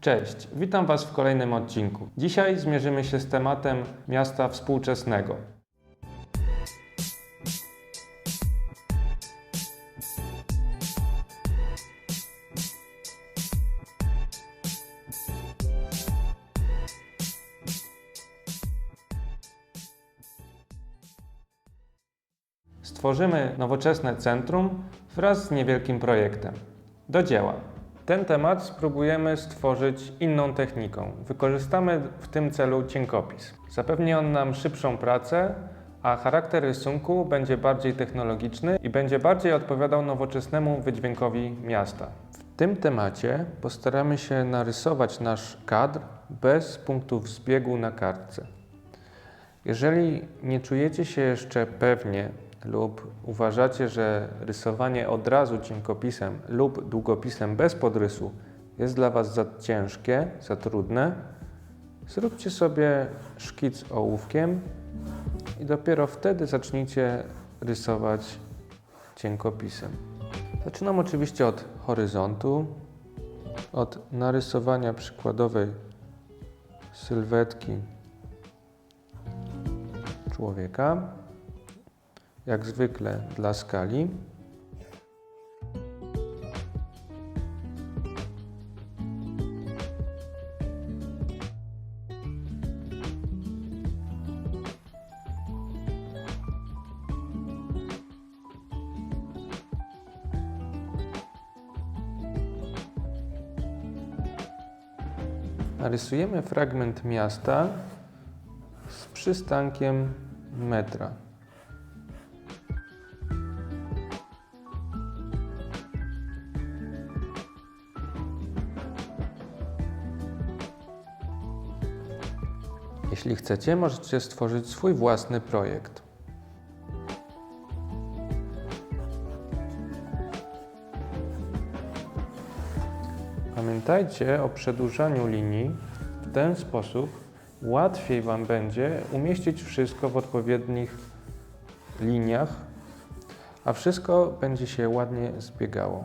Cześć, witam Was w kolejnym odcinku. Dzisiaj zmierzymy się z tematem miasta współczesnego. Stworzymy nowoczesne centrum wraz z niewielkim projektem. Do dzieła. Ten temat spróbujemy stworzyć inną techniką. Wykorzystamy w tym celu cienkopis. Zapewni on nam szybszą pracę, a charakter rysunku będzie bardziej technologiczny i będzie bardziej odpowiadał nowoczesnemu wydźwiękowi miasta. W tym temacie postaramy się narysować nasz kadr bez punktów zbiegu na kartce. Jeżeli nie czujecie się jeszcze pewnie lub uważacie, że rysowanie od razu cienkopisem lub długopisem bez podrysu jest dla Was za ciężkie, za trudne, zróbcie sobie szkic ołówkiem i dopiero wtedy zacznijcie rysować cienkopisem. Zaczynam oczywiście od horyzontu, od narysowania przykładowej sylwetki człowieka, jak zwykle dla skali. Narysujemy fragment miasta z przystankiem metra. Jeśli chcecie, możecie stworzyć swój własny projekt. Pamiętajcie o przedłużaniu linii. W ten sposób łatwiej Wam będzie umieścić wszystko w odpowiednich liniach, a wszystko będzie się ładnie zbiegało.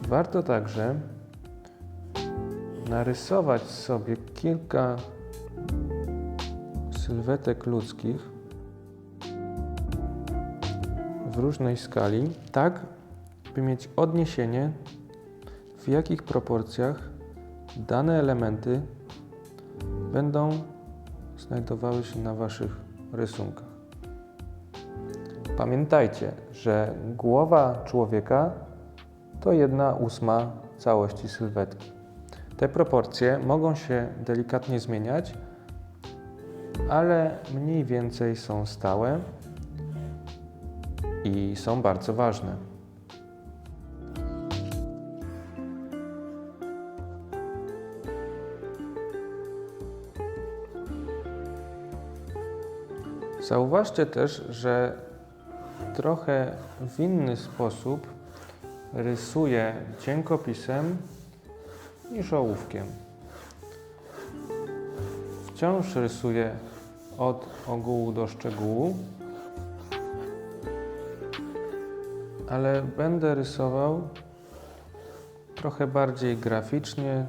Warto także narysować sobie kilka sylwetek ludzkich w różnej skali, tak by mieć odniesienie, w jakich proporcjach dane elementy będą znajdowały się na Waszych rysunkach. Pamiętajcie, że głowa człowieka to jedna ósma całości sylwetki. Te proporcje mogą się delikatnie zmieniać, ale mniej więcej są stałe i są bardzo ważne. Zauważcie też, że trochę w inny sposób rysuję cienkopisem niż ołówkiem. Wciąż rysuję od ogółu do szczegółu, ale będę rysował trochę bardziej graficznie,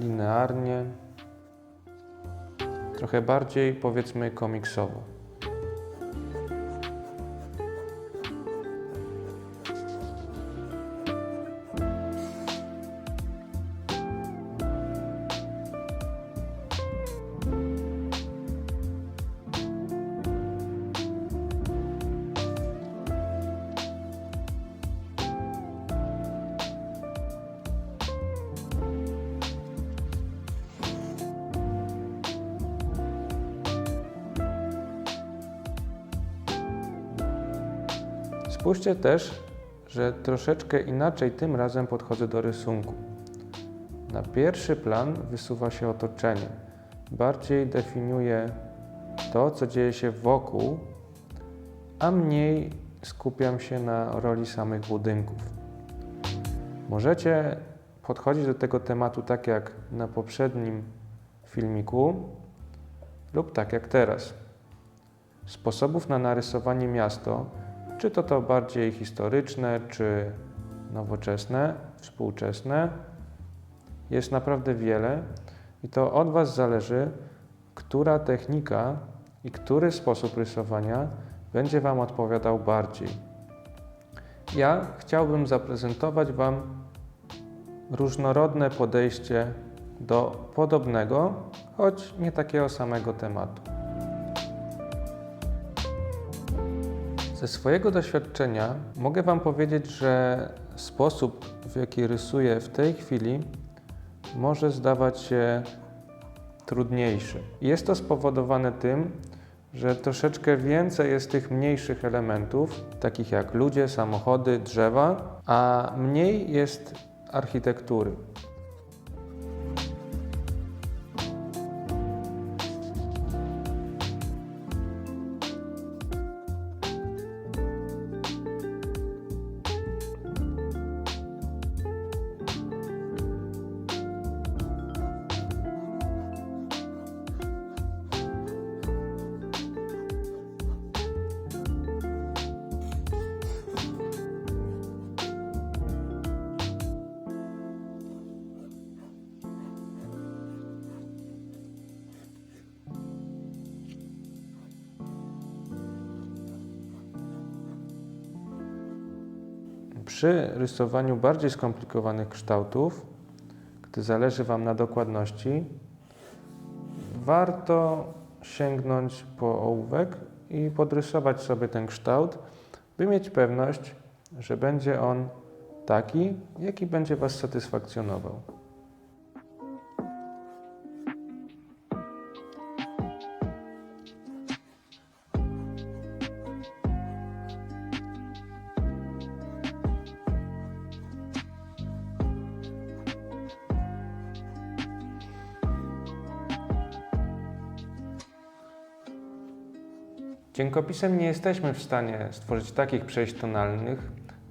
linearnie, trochę bardziej powiedzmy komiksowo. Spójrzcie też, że troszeczkę inaczej tym razem podchodzę do rysunku. Na pierwszy plan wysuwa się otoczenie. Bardziej definiuję to, co dzieje się wokół, a mniej skupiam się na roli samych budynków. Możecie podchodzić do tego tematu tak jak na poprzednim filmiku lub tak jak teraz. Sposobów na narysowanie miasto czy to to bardziej historyczne, czy nowoczesne, współczesne. Jest naprawdę wiele i to od Was zależy, która technika i który sposób rysowania będzie Wam odpowiadał bardziej. Ja chciałbym zaprezentować Wam różnorodne podejście do podobnego, choć nie takiego samego tematu. Ze swojego doświadczenia mogę Wam powiedzieć, że sposób, w jaki rysuję w tej chwili, może zdawać się trudniejszy. Jest to spowodowane tym, że troszeczkę więcej jest tych mniejszych elementów, takich jak ludzie, samochody, drzewa, a mniej jest architektury. Przy rysowaniu bardziej skomplikowanych kształtów, gdy zależy Wam na dokładności, warto sięgnąć po ołówek i podrysować sobie ten kształt, by mieć pewność, że będzie on taki, jaki będzie Was satysfakcjonował. Dziękopisem nie jesteśmy w stanie stworzyć takich przejść tonalnych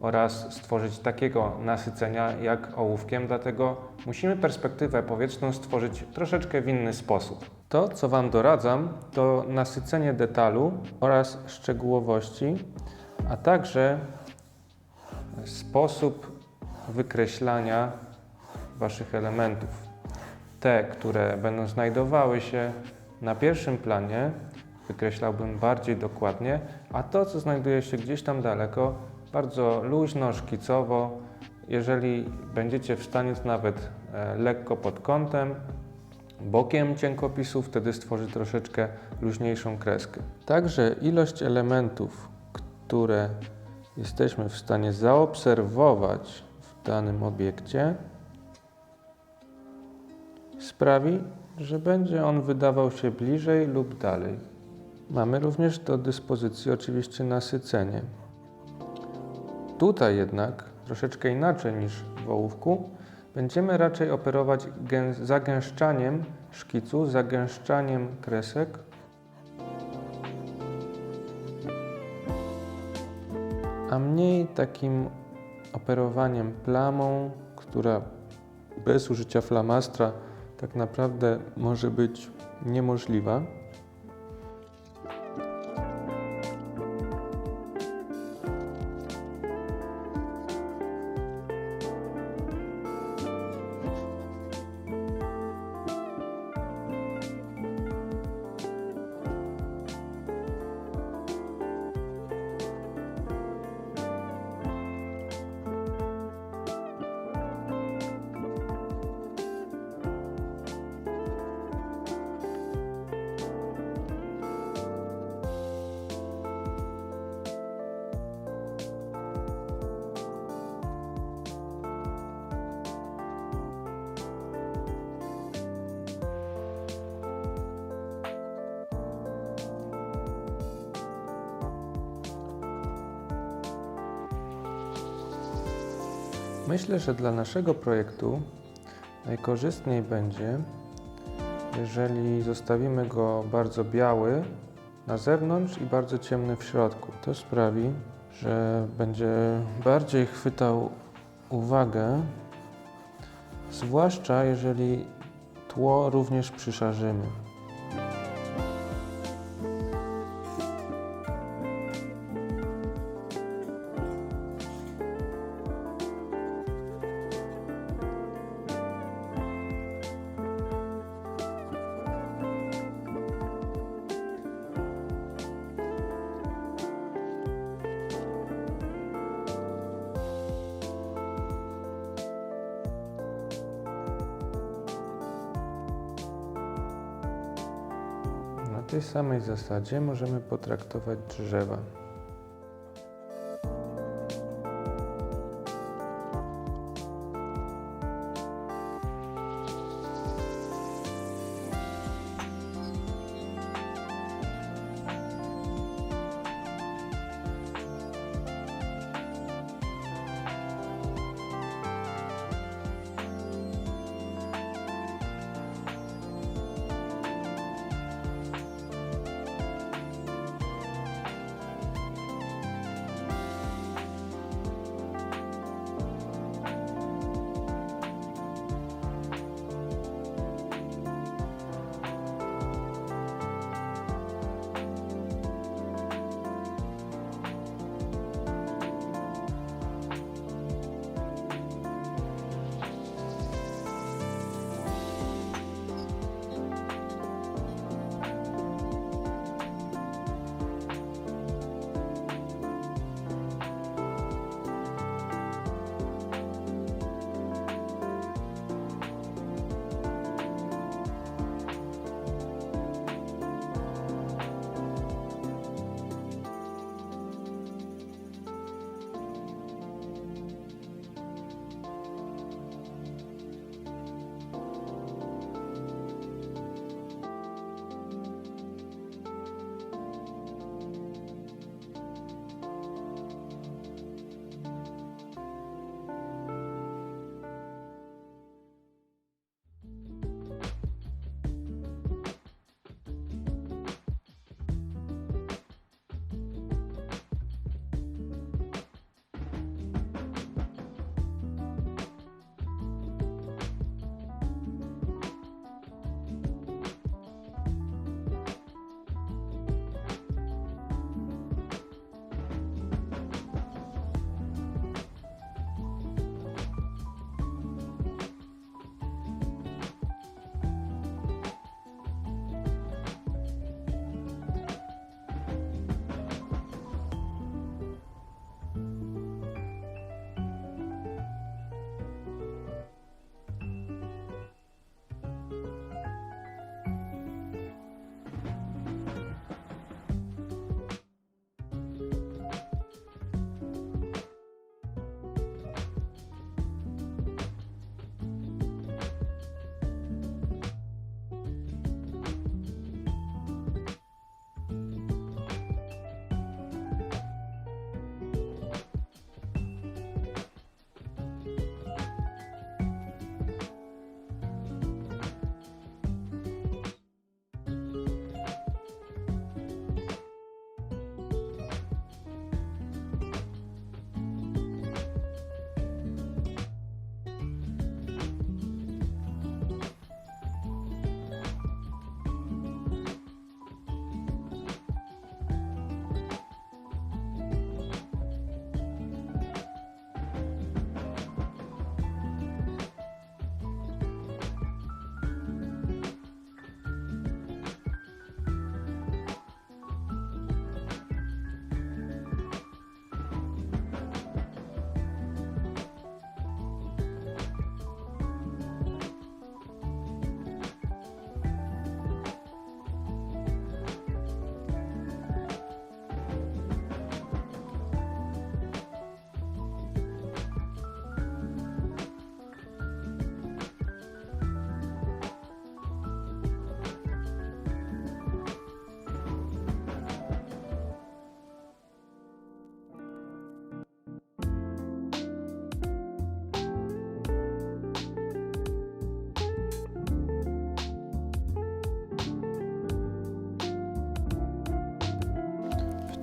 oraz stworzyć takiego nasycenia jak ołówkiem, dlatego musimy perspektywę powietrzną stworzyć troszeczkę w inny sposób. To, co Wam doradzam, to nasycenie detalu oraz szczegółowości, a także sposób wykreślania Waszych elementów. Te, które będą znajdowały się na pierwszym planie, wykreślałbym bardziej dokładnie, a to, co znajduje się gdzieś tam daleko, bardzo luźno, szkicowo. Jeżeli będziecie w stanie nawet e, lekko pod kątem, bokiem cienkopisu, wtedy stworzy troszeczkę luźniejszą kreskę. Także ilość elementów, które jesteśmy w stanie zaobserwować w danym obiekcie, sprawi, że będzie on wydawał się bliżej lub dalej. Mamy również do dyspozycji oczywiście nasycenie. Tutaj jednak, troszeczkę inaczej niż w ołówku, będziemy raczej operować gę- zagęszczaniem szkicu, zagęszczaniem kresek. A mniej takim operowaniem plamą, która bez użycia flamastra tak naprawdę może być niemożliwa. Myślę, że dla naszego projektu najkorzystniej będzie, jeżeli zostawimy go bardzo biały na zewnątrz i bardzo ciemny w środku. To sprawi, że będzie bardziej chwytał uwagę, zwłaszcza jeżeli tło również przyszarzymy. Tej samej zasadzie możemy potraktować drzewa.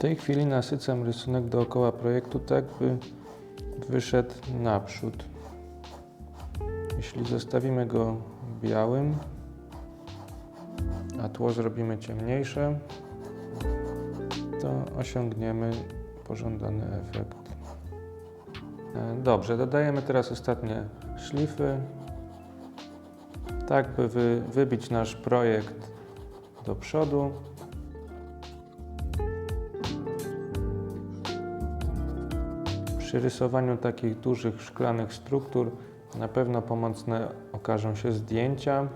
Tej chwili nasycam rysunek dookoła projektu tak, by wyszedł naprzód. Jeśli zostawimy go białym, a tło zrobimy ciemniejsze, to osiągniemy pożądany efekt. E, Dobrze, dodajemy teraz ostatnie szlify, tak by wy, wybić nasz projekt do przodu. Przy rysowaniu takich dużych szklanych struktur na pewno pomocne okażą się zdjęcia.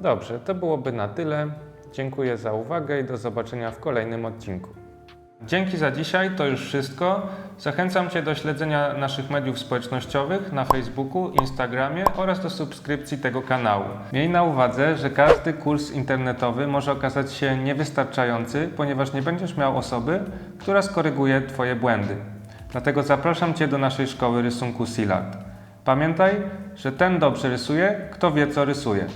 Dobrze, to byłoby na tyle. Dziękuję za uwagę i do zobaczenia w kolejnym odcinku. Dzięki za dzisiaj, to już wszystko. Zachęcam Cię do śledzenia naszych mediów społecznościowych na Facebooku, Instagramie oraz do subskrypcji tego kanału. Miej na uwadze, że każdy kurs internetowy może okazać się niewystarczający, ponieważ nie będziesz miał osoby, która skoryguje Twoje błędy. Dlatego zapraszam Cię do naszej szkoły rysunku SILART. Pamiętaj, że ten dobrze rysuje, kto wie co rysuje.